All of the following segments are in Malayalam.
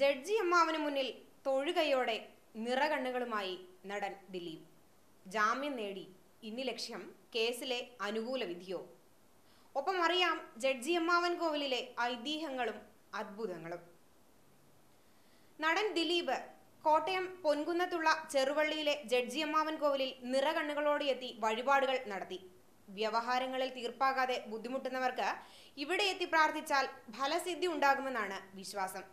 ജഡ്ജി അമ്മാവന് മുന്നിൽ തൊഴുകയോടെ നിറകണ്ണുകളുമായി നടൻ ദിലീപ്. ജാമ്യം നേടി. ഇനി ലക്ഷ്യം കേസിലെ അനുകൂല വിധിയോ? ഒപ്പം അറിയാം ജഡ്ജി അമ്മാവൻ കോവിലിലെ ഐതിഹ്യങ്ങളും അത്ഭുതങ്ങളും. നടൻ ദിലീപ് കോട്ടയം പൊൻകുന്നത്തുള്ള ചെറുവള്ളിയിലെ ജഡ്ജി അമ്മാവൻ കോവിലിൽ നിറകണ്ണുകളോടെ എത്തി വഴിപാടുകൾ നടത്തി. വ്യവഹാരങ്ങളിൽ തീർപ്പാകാതെ ബുദ്ധിമുട്ടുന്നവർക്ക് ഇവിടെ എത്തി പ്രാർത്ഥിച്ചാൽ ഫലസിദ്ധി ഉണ്ടാകുമെന്നാണ് വിശ്വാസം.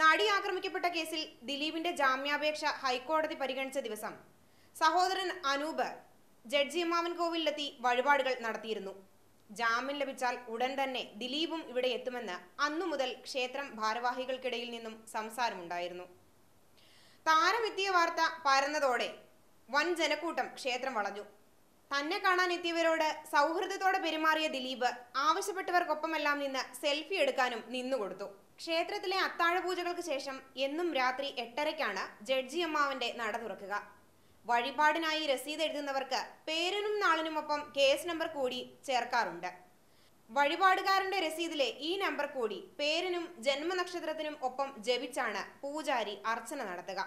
നടി ആക്രമിക്കപ്പെട്ട കേസിൽ ദിലീപിന്റെ ജാമ്യാപേക്ഷ ഹൈക്കോടതി പരിഗണിച്ച ദിവസം സഹോദരൻ അനൂപ് ജഡ്ജി അമ്മാവൻ കോവിലെത്തി വഴിപാടുകൾ നടത്തിയിരുന്നു. ജാമ്യം ലഭിച്ചാൽ ഉടൻ തന്നെ ദിലീപും ഇവിടെ എത്തുമെന്ന് അന്നു മുതൽ ക്ഷേത്രം ഭാരവാഹികൾക്കിടയിൽ നിന്നും സംസാരമുണ്ടായിരുന്നു. താരമെത്തിയ വാർത്ത പരന്നതോടെ വൻ ജനക്കൂട്ടം ക്ഷേത്രം വളഞ്ഞു. തന്നെ കാണാൻ എത്തിയവരോട് സൗഹൃദത്തോടെ പെരുമാറിയ ദിലീപ് ആവശ്യപ്പെട്ടവർക്കൊപ്പമെല്ലാം നിന്ന് സെൽഫി എടുക്കാനും നിന്നുകൊടുത്തു ക്ഷേത്രത്തിലെ അത്താഴപൂജകൾക്ക് ശേഷം എന്നും രാത്രി എട്ടരയ്ക്കാണ് ജഡ്ജി അമ്മാവന്റെ നട തുറക്കുക. വഴിപാടിനായി രസീത് എഴുതുന്നവർക്ക് പേരിനും നാളിനുമൊപ്പം കേസ് നമ്പർ കൂടി ചേർക്കാറുണ്ട്. വഴിപാടുകാരന്റെ രസീതിലെ ഈ നമ്പർ കൂടി പേരിനും ജന്മനക്ഷത്രത്തിനും ഒപ്പം ജപിച്ചാണ് പൂജാരി അർച്ചന നടത്തുക.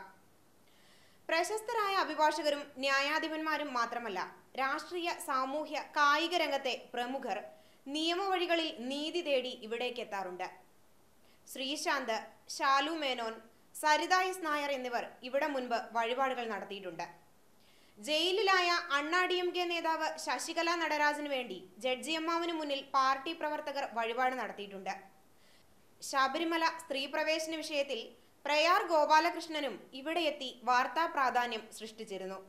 പ്രശസ്തരായ അഭിഭാഷകരും ന്യായാധിപന്മാരും മാത്രമല്ല രാഷ്ട്രീയ സാമൂഹ്യ കായിക രംഗത്തെ പ്രമുഖർ നിയമവഴികളിൽ നീതി തേടി ഇവിടേക്ക് എത്താറുണ്ട്. ശ്രീശാന്ത് ഷാലു മേനോൻ സരിത എസ് നായർ എന്നിവർ ഇവിടെ മുൻപ് വഴിപാടുകൾ നടത്തിയിട്ടുണ്ട്. ജയിലിലായ അണ്ണാ ഡി എം കെ നേതാവ് ശശികല നടരാജന് വേണ്ടി ജഡ്ജി ജഡ്ജിയമ്മാവിന് മുന്നിൽ പാർട്ടി പ്രവർത്തകർ വഴിപാട് നടത്തിയിട്ടുണ്ട്. ശബരിമല സ്ത്രീ പ്രവേശന വിഷയത്തിൽ പ്രയാർ ഗോപാലകൃഷ്ണനും ഇവിടെ എത്തി വാർത്താ പ്രാധാന്യം സൃഷ്ടിച്ചിരുന്നു.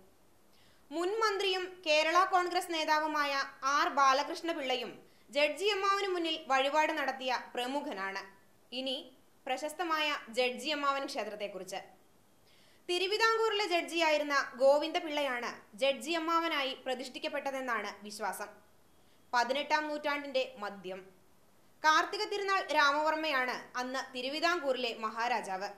മുൻ മന്ത്രിയും കേരള കോൺഗ്രസ് നേതാവുമായ ആർ ബാലകൃഷ്ണ പിള്ളയും ജഡ്ജി അമ്മാവന് മുന്നിൽ വഴിപാട് നടത്തിയ പ്രമുഖനാണ്. ഇനി പ്രശസ്തമായ ജഡ്ജി അമ്മാവൻ ക്ഷേത്രത്തെക്കുറിച്ച്. തിരുവിതാംകൂറിലെ ജഡ്ജിയായിരുന്ന ഗോവിന്ദ പിള്ളയാണ് ജഡ്ജി അമ്മാവനായി പ്രതിഷ്ഠിക്കപ്പെട്ടതെന്നാണ് വിശ്വാസം. പതിനെട്ടാം നൂറ്റാണ്ടിന്റെ മധ്യം കാർത്തിക തിരുനാൾ രാമവർമ്മയാണ് അന്ന് തിരുവിതാംകൂറിലെ മഹാരാജാവ്.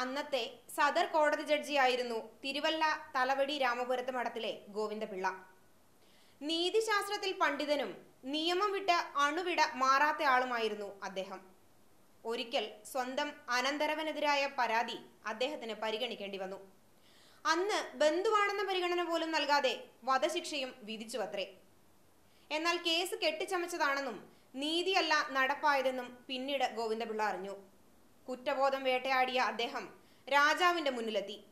അന്നത്തെ സദർ കോടതി ജഡ്ജിയായിരുന്നു തിരുവല്ല തലവടി രാമപുരത്ത് മഠത്തിലെ ഗോവിന്ദപിള്ള. നീതിശാസ്ത്രത്തിൽ പണ്ഡിതനും നിയമം വിട്ട് അണുവിട മാറാത്ത ആളുമായിരുന്നു അദ്ദേഹം. ഒരിക്കൽ സ്വന്തം അനന്തരവനെതിരായ പരാതി അദ്ദേഹത്തിന് പരിഗണിക്കേണ്ടി വന്നു. അന്ന് ബന്ധുവാണെന്ന പരിഗണന പോലും നൽകാതെ വധശിക്ഷയും വിധിച്ചുവത്രേ. എന്നാൽ കേസ് കെട്ടിച്ചമച്ചതാണെന്നും നീതിയല്ല നടപ്പായതെന്നും പിന്നീട് ഗോവിന്ദപിള്ള അറിഞ്ഞു. കുറ്റബോധം വേട്ടയാടിയ അദ്ദേഹം രാജാവിന്റെ മുന്നിലെത്തി.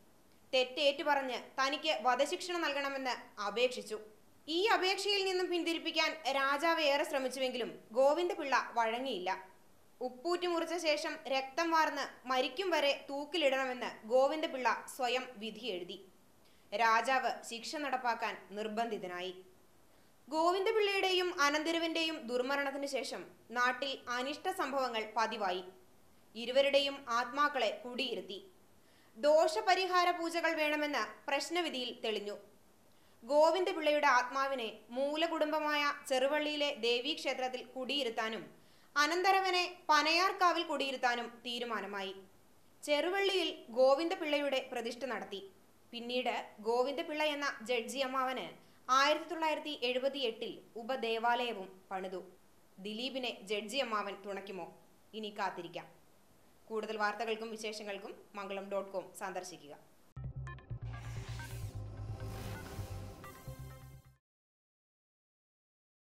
തെറ്റേറ്റു പറഞ്ഞ് തനിക്ക് വധശിക്ഷ നൽകണമെന്ന് അപേക്ഷിച്ചു. ഈ അപേക്ഷയിൽ നിന്നും പിന്തിരിപ്പിക്കാൻ രാജാവ് ഏറെ ശ്രമിച്ചുവെങ്കിലും ഗോവിന്ദപിള്ള വഴങ്ങിയില്ല. ഉപ്പൂറ്റി മുറിച്ച ശേഷം രക്തം വാർന്ന് മരിക്കും വരെ തൂക്കിലിടണമെന്ന് ഗോവിന്ദപിള്ള സ്വയം വിധി എഴുതി. രാജാവ് ശിക്ഷ നടപ്പാക്കാൻ നിർബന്ധിതനായി. ഗോവിന്ദപിള്ളയുടെയും അനന്തരവന്റെയും ദുർമരണത്തിന് ശേഷം നാട്ടിൽ അനിഷ്ട സംഭവങ്ങൾ പതിവായി. ഇരുവരുടെയും ആത്മാക്കളെ കുടിയിരുത്തി. ദോഷപരിഹാര പൂജകൾ വേണമെന്ന് പ്രശ്നവിധിയിൽ തെളിഞ്ഞു. ഗോവിന്ദപിള്ളയുടെ ആത്മാവിനെ മൂലകുടുംബമായ ചെറുവള്ളിയിലെ ദേവീക്ഷേത്രത്തിൽ കുടിയിരുത്താനും അനന്തരവനെ പനയാർക്കാവിൽ കുടിയിരുത്താനും തീരുമാനമായി. ചെറുവള്ളിയിൽ ഗോവിന്ദപിള്ളയുടെ പ്രതിഷ്ഠ നടത്തി. പിന്നീട് ഗോവിന്ദപിള്ള എന്ന ജഡ്ജി അമ്മാവന് ആയിരത്തി തൊള്ളായിരത്തി എഴുപത്തി എട്ടിൽ ഉപദേവാലയവും പണിതു. ദിലീപിനെ ജഡ്ജി അമ്മാവൻ തുണയ്ക്കുമോ? ഇനി കാത്തിരിക്കാം. കൂടുതൽ വാർത്തകൾക്കും വിശേഷങ്ങൾക്കും മംഗളം ഡോട്ട് കോം സന്ദർശിക്കുക